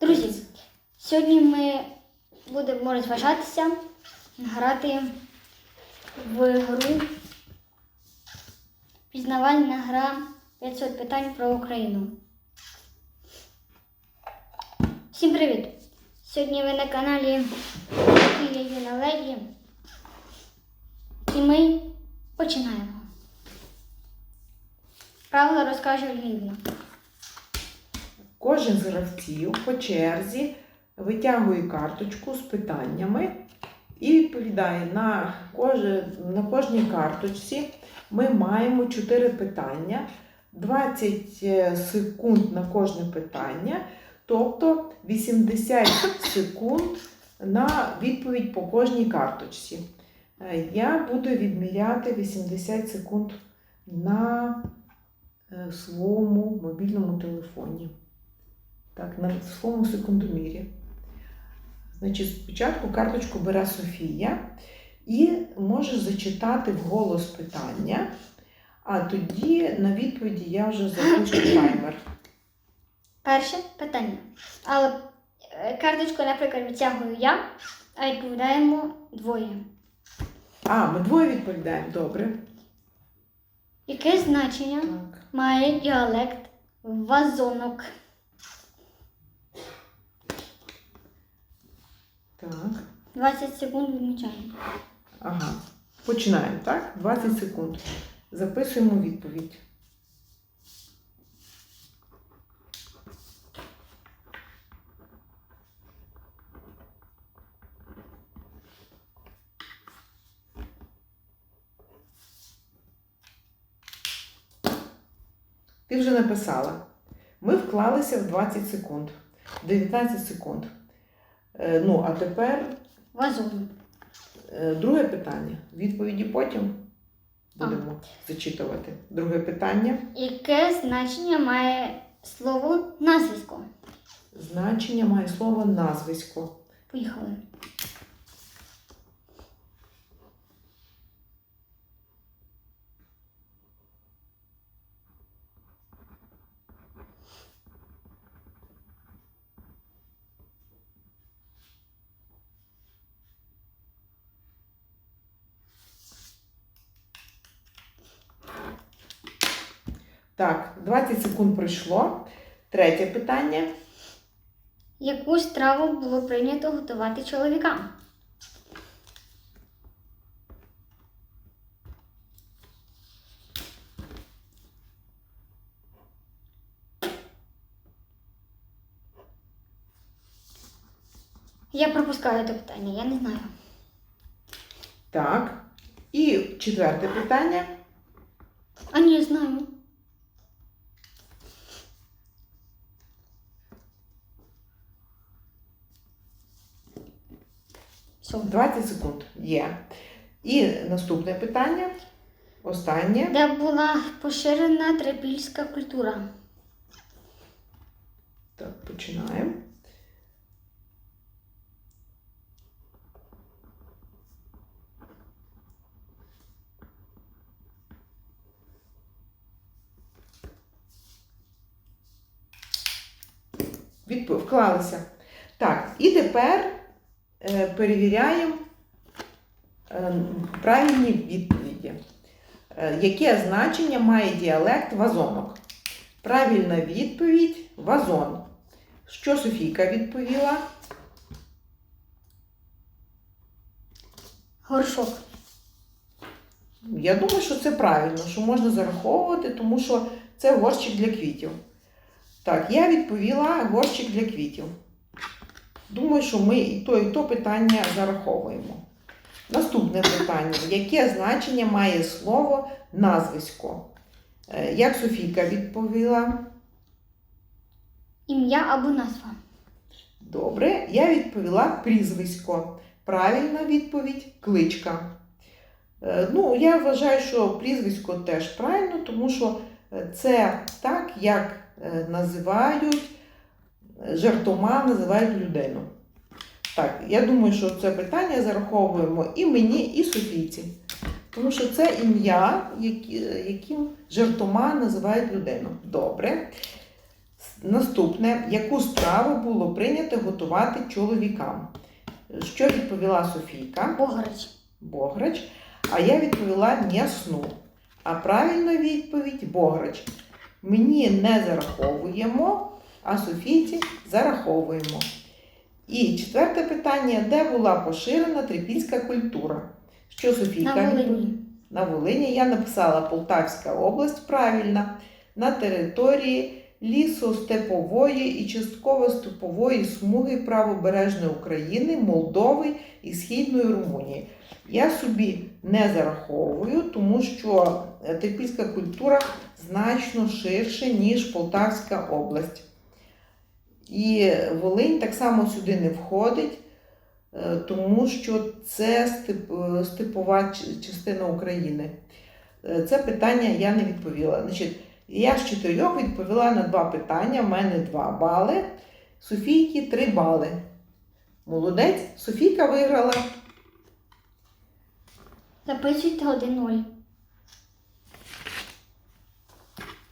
Друзі, сьогодні ми будемо розважатися, грати в гру Пізнавальна гра 500 питань про Україну. Всім привіт! Сьогодні ви на каналі Софія Юна Леді. І ми починаємо. Правила розкаже Лівна. Кожен з гравців по черзі витягує карточку з питаннями і відповідає на, на кожній карточці. Ми маємо 4 питання, 20 секунд на кожне питання, тобто 80 секунд на відповідь по кожній карточці. Е, Я буду відміряти 80 секунд на е, своєму мобільному телефоні. Так, на своєму секундомірі. Значить, спочатку карточку бере Софія і може зачитати вголос питання, а тоді на відповіді я вже запущу таймер. Перше питання. Але е, карточку, наприклад, відтягую я, а відповідаємо двоє. А, ми двоє відповідаємо, добре. Яке значення Так. має діалект вазонок? Так. 20 секунд відмічаємо. Ага. Починаємо, так? 20 секунд. Записуємо відповідь. Ти вже написала. Ми вклалися в 20 секунд. 19 секунд. Е, Ну, а тепер Вазонок. Е, Друге питання. Відповіді потім будемо зачитувати. Друге питання. Яке значення має слово назвисько? Значення має слово назвисько. Поїхали. Так, 20 секунд пройшло. Третє питання. Яку страву було прийнято готувати чоловікам? Я пропускаю це питання, я не знаю. Так. І четверте питання. А ні, знаю. 20 секунд є. І наступне питання. Останнє. Де була поширена трипільська культура? Так, починаємо. Відпо- Вклалися. Так, і тепер перевіряємо е, правильні відповіді. Е, яке значення має діалект вазонок? Правильна відповідь вазон. Що Софійка відповіла? Горшок. Я думаю, що це правильно, що можна зараховувати, тому що це горщик для квітів. Так, я відповіла горщик для квітів. Думаю, що ми і то, і то питання зараховуємо. Наступне питання. Яке значення має слово назвисько? Е, Як Софійка відповіла? Ім'я або назва. Добре, я відповіла прізвисько. Правильна відповідь кличка. Е, Ну, я вважаю, що прізвисько теж правильно, тому що е, це так, як називають жартома, називають людину. Так, я думаю, що це питання зараховуємо і мені, і Софійці. Тому що це ім'я, яким жартома називають людину. Добре. Наступне, яку страву було прийнято готувати чоловікам? Що відповіла Софійка? Бограч. Бограч. А я відповіла м'ясну. А правильна відповідь Бограч. Мені не зараховуємо, а Софійці зараховуємо. І четверте питання: де була поширена трипільська культура? Що Софійка? На? Волині. На Волині я написала Полтавська область правильно, на території лісостепової і частково степової смуги правобережної України, Молдови і Східної Румунії. Я собі не зараховую, тому що е, трипільська культура значно ширше, ніж Полтавська область. І Волинь так само сюди не входить, е, тому що це степова частина України. Е, Це питання я не відповіла. Значить, я з чотирьох відповіла на два питання. в мене два бали. Софійки три бали. Молодець. Софійка виграла. Записуйте 1-0.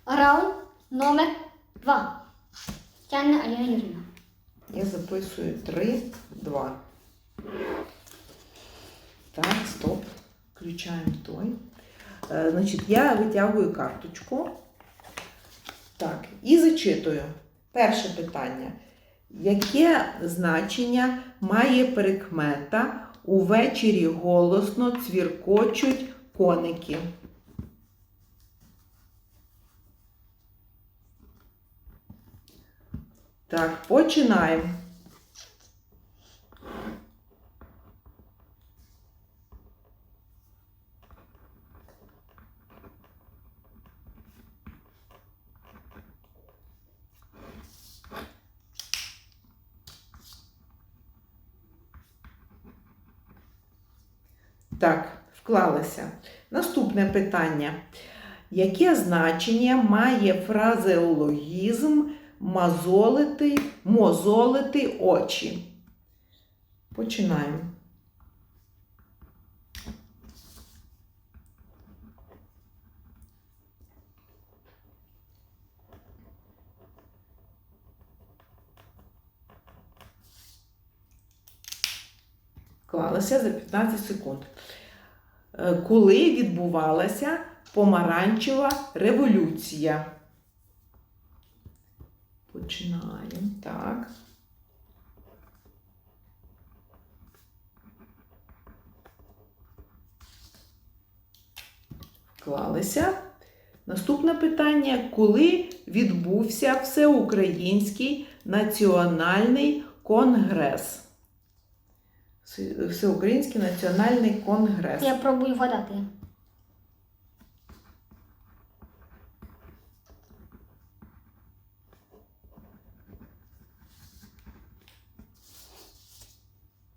Раунд номер 2. Тягне Аліна Юрівна. Я записую 3, 2. Так, стоп. Включаємо той. Е, Значить, я витягую карточку. Так, і зачитую. Перше питання. Яке значення має прикмета увечері голосно цвіркочуть коники? Так, починаємо. Так, вклалися. Наступне питання. Яке значення має фразеологізм мазолити, мозолити очі? Починаємо. Вклалися за 15 секунд. Е, Коли відбувалася помаранчева революція? Починаємо. Так. Вклалися. Наступне питання: коли відбувся Всеукраїнський національний конгрес? Всеукраїнський національний конгрес. Я пробую вгадати.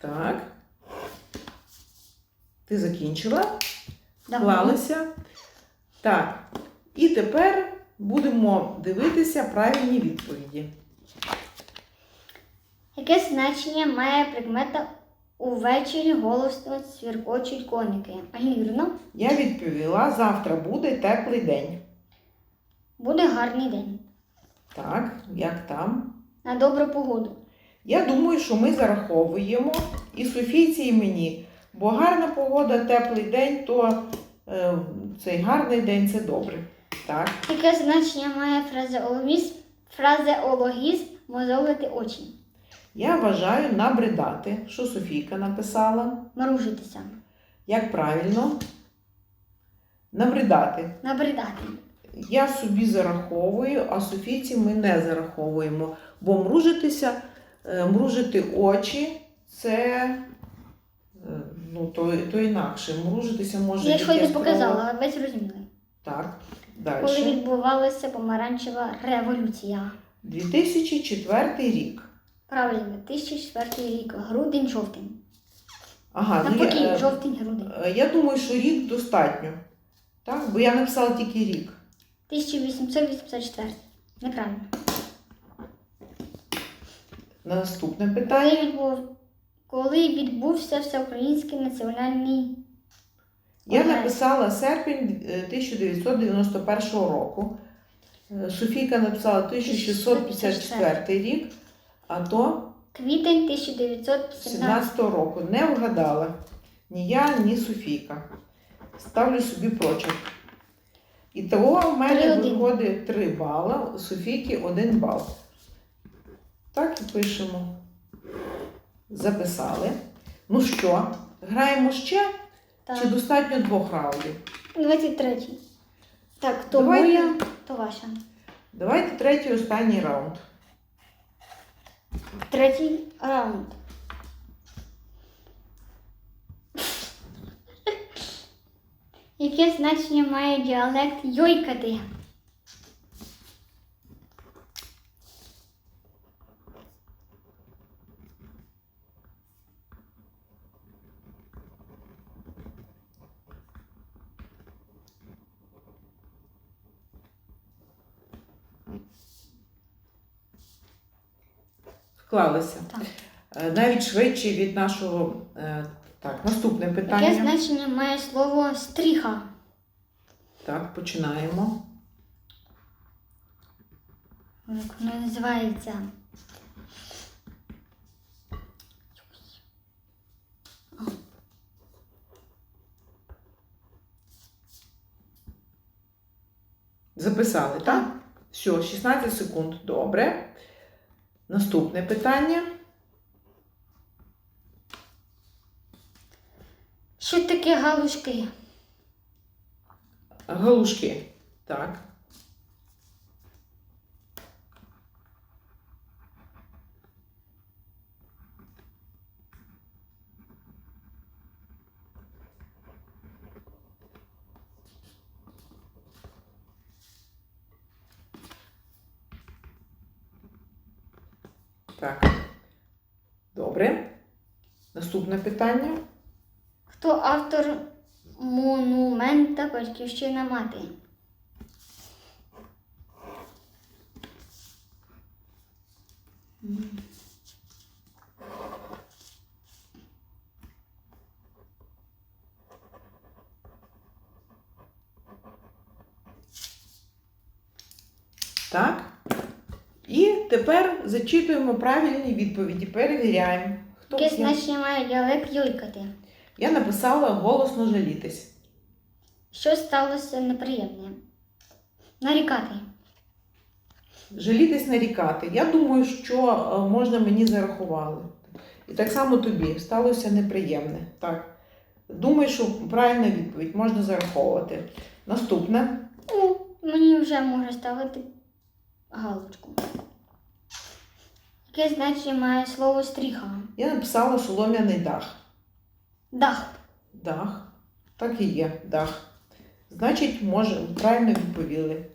Так. Ти закінчила? Да. Вклалися. Так. І тепер будемо дивитися правильні відповіді. Яке значення має предмета увечері голосно цвіркочуть коники? Аліна Я відповіла: завтра буде теплий день. буде гарний день. Так, як там? На добру погоду. Я думаю, що ми зараховуємо і Софійці, і мені. Бо гарна погода, теплий день, то е, цей гарний день це добре. Так. Яке значення має фразеологізм, фразеологізм мозолити очі? Я вважаю набридати, що Софійка написала. Мружитися. Як правильно? Набридати. Набридати. Я собі зараховую, а Софійці ми не зараховуємо. Бо мружитися, мружити очі це е, ну, то, то інакше. Мружитися може Я щось якесь не показала, ви зрозуміли. Так, Коли відбувалася помаранчева революція. 2004 рік. Правильно, 2004 рік, грудень, жовтень. Ага, ну, Навпаки, я, е, жовтень, грудень. е, я думаю, що рік достатньо. Так, бо я написала тільки рік. 1884. Неправильно. Наступне питання. Коли, відбув... Коли відбувся всеукраїнський національний Я написала серпень е, 1991 року. Е, Софійка написала 1654 рік, а то Квітень 1917. року. Не вгадала ні я, ні Софійка. Ставлю собі прочерк. І того в мене виходить 3 бала, у Софійки 1 бал. Так і пишемо. Записали. Ну що, граємо ще? Так. Чи достатньо двох раундів? 23. Так, то Давайте. моя, то ваша. Давайте третій останній раунд. Третій раунд. Яке значення має діалект йойкати? Вклалися. Так. Е, Навіть швидше від нашого. е, Так, наступне Яке питання. значення має слово стріха? Так, починаємо. Як воно називається? Записали, так? Все, 16 секунд. Добре. Наступне питання. Що таке галушки? Галушки. Так. Так. Добре. Наступне питання. Хто автор монумента Батьківщина мати? Так. Тепер зачитуємо правильні відповіді. Перевіряємо. Хто Яке значення має діалект йойкати? Я написала голосно жалітись. Що сталося неприємне? Нарікати. Жалітись нарікати. Я думаю, що е, можна мені зарахували. І так само тобі сталося неприємне. Так. Думаю, що правильна відповідь можна зараховувати. Наступне. Ну, мені вже може ставити галочку. Яке значення має слово стріха? Я написала солом'яний дах. Дах. Дах. Так і є, дах. Значить, може, правильно відповіли.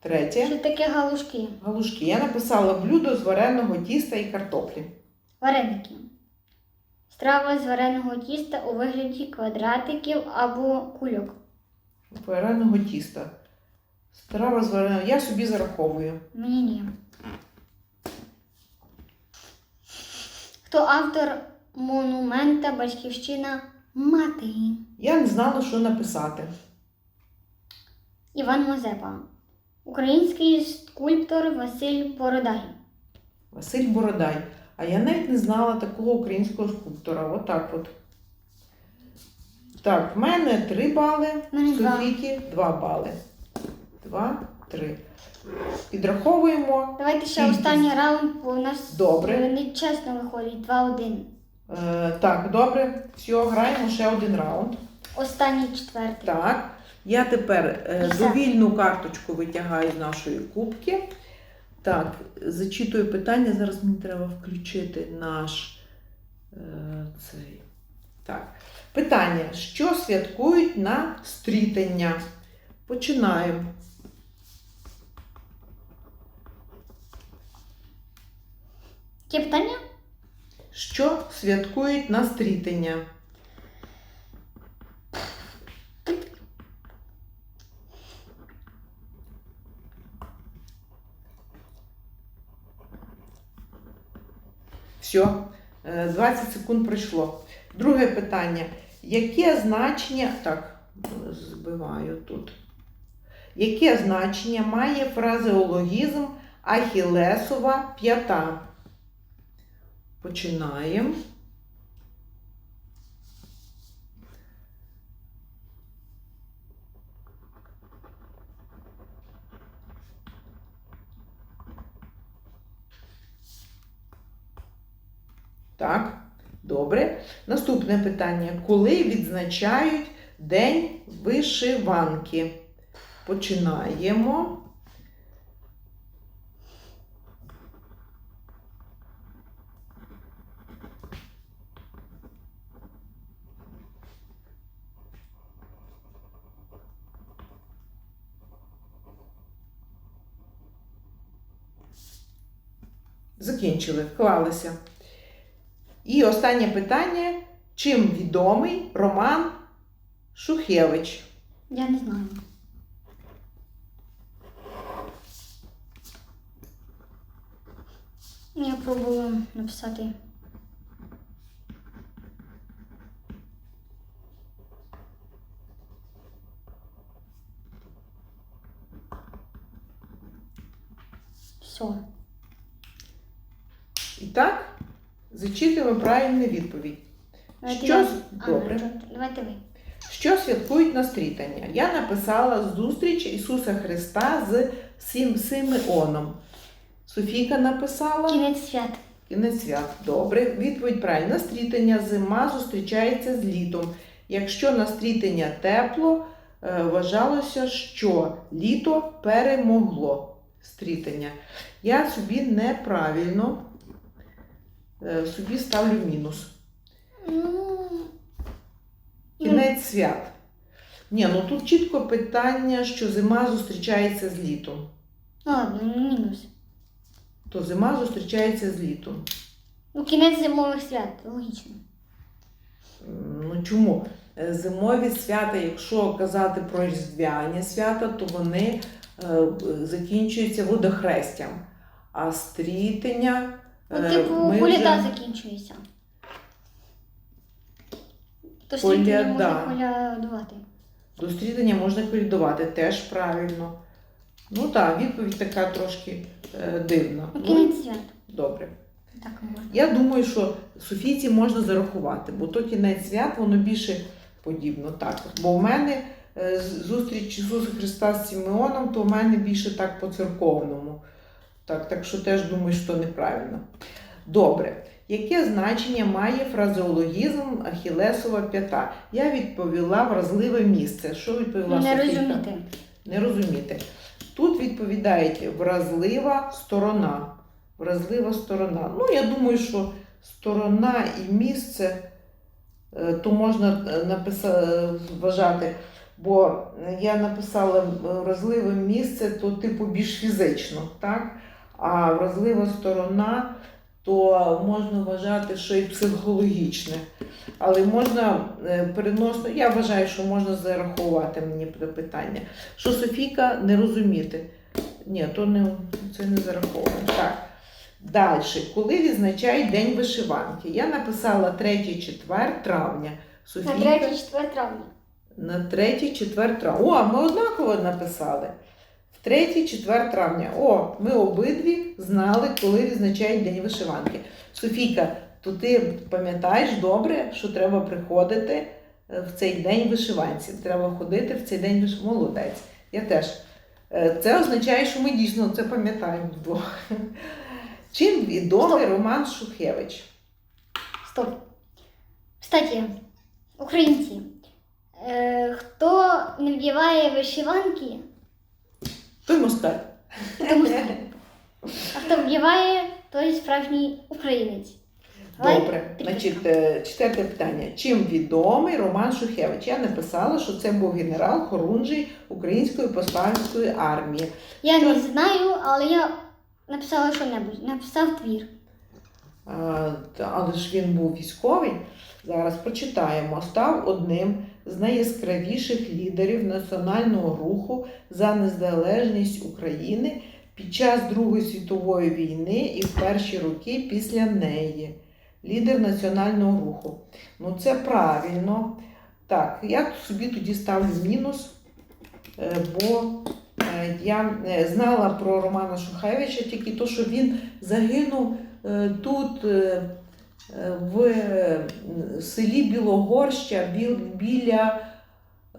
Третє. Що таке галушки? Галушки. Я написала блюдо з вареного тіста і картоплі. Вареники. Страва з вареного тіста у вигляді квадратиків або кульок. Вареного тіста. Страва з вареного. Я собі зараховую. Мені ні. Хто автор монумента Батьківщина мати? Я не знала, що написати. Іван Мазепа. Український скульптор Василь Бородай. Василь Бородай. А я навіть не знала такого українського скульптора. Отак от. Так, в мене 3 бали, В мене два. 2 бали. 2, 3. Підраховуємо. Давайте ще Кількість. останній раунд, бо у нас Добре. е, нечесно виходить 2-1. Е, так, добре. Все, граємо ще один раунд. Останній четвертий. Так. Я тепер е, Все. довільну карточку витягаю з нашої кубки. Так, зачитую питання. Зараз мені треба включити наш е, цей. Так. Питання: що святкують на стрітення? Починаємо. Є питання? Що святкують на стрітення? Все, 20 секунд пройшло. Друге питання. Яке значення. Так, збиваю тут. Яке значення має фразеологізм Ахілесова п'ята? Починаємо. Так, добре. Наступне питання. Коли відзначають День вишиванки? Починаємо. Закінчили, вклалися. І останнє питання: чим відомий Роман Шухевич? Я не знаю. Я пробую написати. Все. Так, зачитуємо правильну відповідь. Що А, добре. ну, Давайте ви. Що святкують на стрітання? Я написала зустріч Ісуса Христа з Сім- Симеоном. Софійка написала Кінець свят. кінець свят. Добре. Відповідь правильна. На стрітання зима зустрічається з літом. Якщо на стрітання тепло, е, вважалося, що літо перемогло стрітання. Я собі неправильно собі ставлю мінус. Ну, Кінець свят. Ні, ну тут чітко питання, що зима зустрічається з літом. ладно, ну, мінус. То зима зустрічається з літом. Ну, кінець зимових свят, логічно. Ну чому? Е, Зимові свята, якщо казати про різдвяні свята, то вони е, закінчуються водохрестям. А стрітення. Ну, е, типу, ми вже- закінчується. То Коляда. стрітення можна колядувати. До стрітання можна колядувати, теж правильно. Ну так, відповідь така трошки е, дивна. Ну, Ну, кінець свят. добре. Так можна. Я думаю, що Софійці можна зарахувати, бо то кінець свят, воно більше подібно. Так. Бо в мене е, зустріч Ісуса Христа з Сімеоном, то в мене більше так по церковному. Так, так що теж думаю, що неправильно. Добре. Яке значення має фразеологізм Ахілесова п'ята? Я відповіла вразливе місце. Що відповіла Не розуміти. Не розуміти. Тут відповідають вразлива сторона. Вразлива сторона. Ну, я думаю, що сторона і місце е, то можна написати, вважати, бо я написала е, вразливе місце, то типу більш фізично, так? А вразлива сторона, то можна вважати, що і психологічне. Але можна е, переносно, я вважаю, що можна зарахувати мені питання. Що Софійка не розуміти. Ні, то не, це не зараховано. Так. Далі, коли відзначають День вишиванки? Я написала 3-4 травня. На Софійка 3-4 травня. на 3-4 травня. О, ми однаково написали. В 3-4 травня. О, ми обидві знали, коли відзначають День вишиванки. Софійка, то ти пам'ятаєш добре, що треба приходити е, в цей день вишиванці. Треба ходити в цей день вишиванці. Молодець. Я теж. Е, Це означає, що ми дійсно це пам'ятаємо вдвох. Чим відомий Роман Шухевич? Стоп. Кстати, українці, е, хто не вдіває вишиванки, Той москаль. то москаль. А хто вдіває, той справжній українець. Добре, підпишемо. значить, е, четверте питання. Чим відомий Роман Шухевич? Я написала, що це був генерал Хорунжий Української повстанської армії. Я Що? не знаю, але я написала що-небудь. Написав твір. А, та- Але ж він був військовий. Зараз прочитаємо. Став одним з найяскравіших лідерів національного руху за незалежність України під час Другої світової війни і в перші роки після неї. Лідер національного руху. Ну це правильно. Так, я собі тоді ставлю мінус, е, бо Е, Я е, знала про Романа Шухевича тільки то, що він загинув тут, в селі Білогорща, біл- біля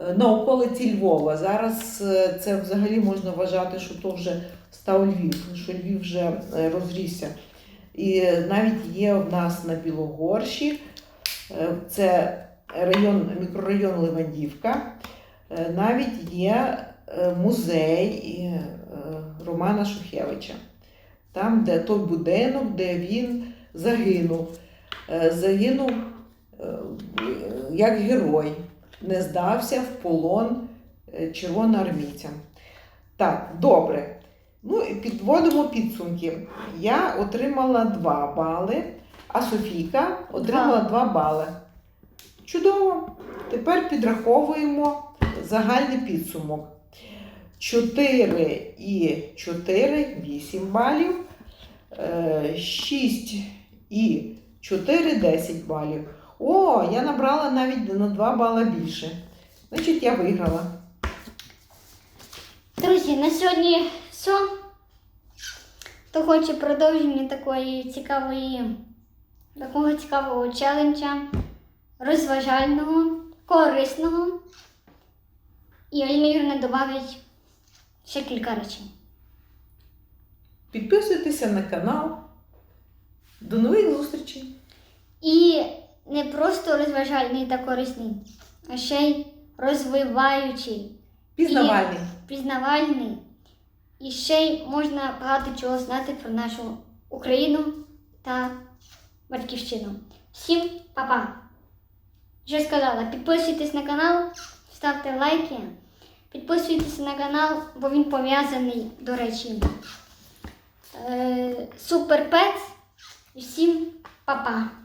е, на околиці Львова. Зараз е, це взагалі можна вважати, що то вже став Львів, що Львів вже е, розрісся. І навіть є в нас на Білогорщі, це район, мікрорайон Левандівка, навіть є музей Романа Шухевича. Там, де той будинок, де він загинув. Е, Загинув е, як герой, не здався в полон е, червоноармійцям. Так, добре. Ну, підводимо підсумки. Я отримала 2 бали, а Софійка отримала 2 бали. Чудово! Тепер підраховуємо загальний підсумок. 4 і 4 8 балів. 6 і 4 10 балів. О, я набрала навіть на 2 бала більше. Значить, я виграла. Друзі, на сьогодні все. Хто хоче продовження такої цікавої, такого цікавого челенджа, розважального, корисного. І Аліна Юрівна додавить ще кілька речей. Підписуйтеся на канал. До нових зустрічей! І не просто розважальний та корисний, а ще й розвиваючий, Пізнавальний. пізнавальний. І ще й можна багато чого знати про нашу Україну та батьківщину. Всім па-па! Вже сказала, підписуйтесь на канал, ставте лайки, підписуйтесь на канал, бо він пов'язаний, до речі, е, Супер Пет. І всім па-па!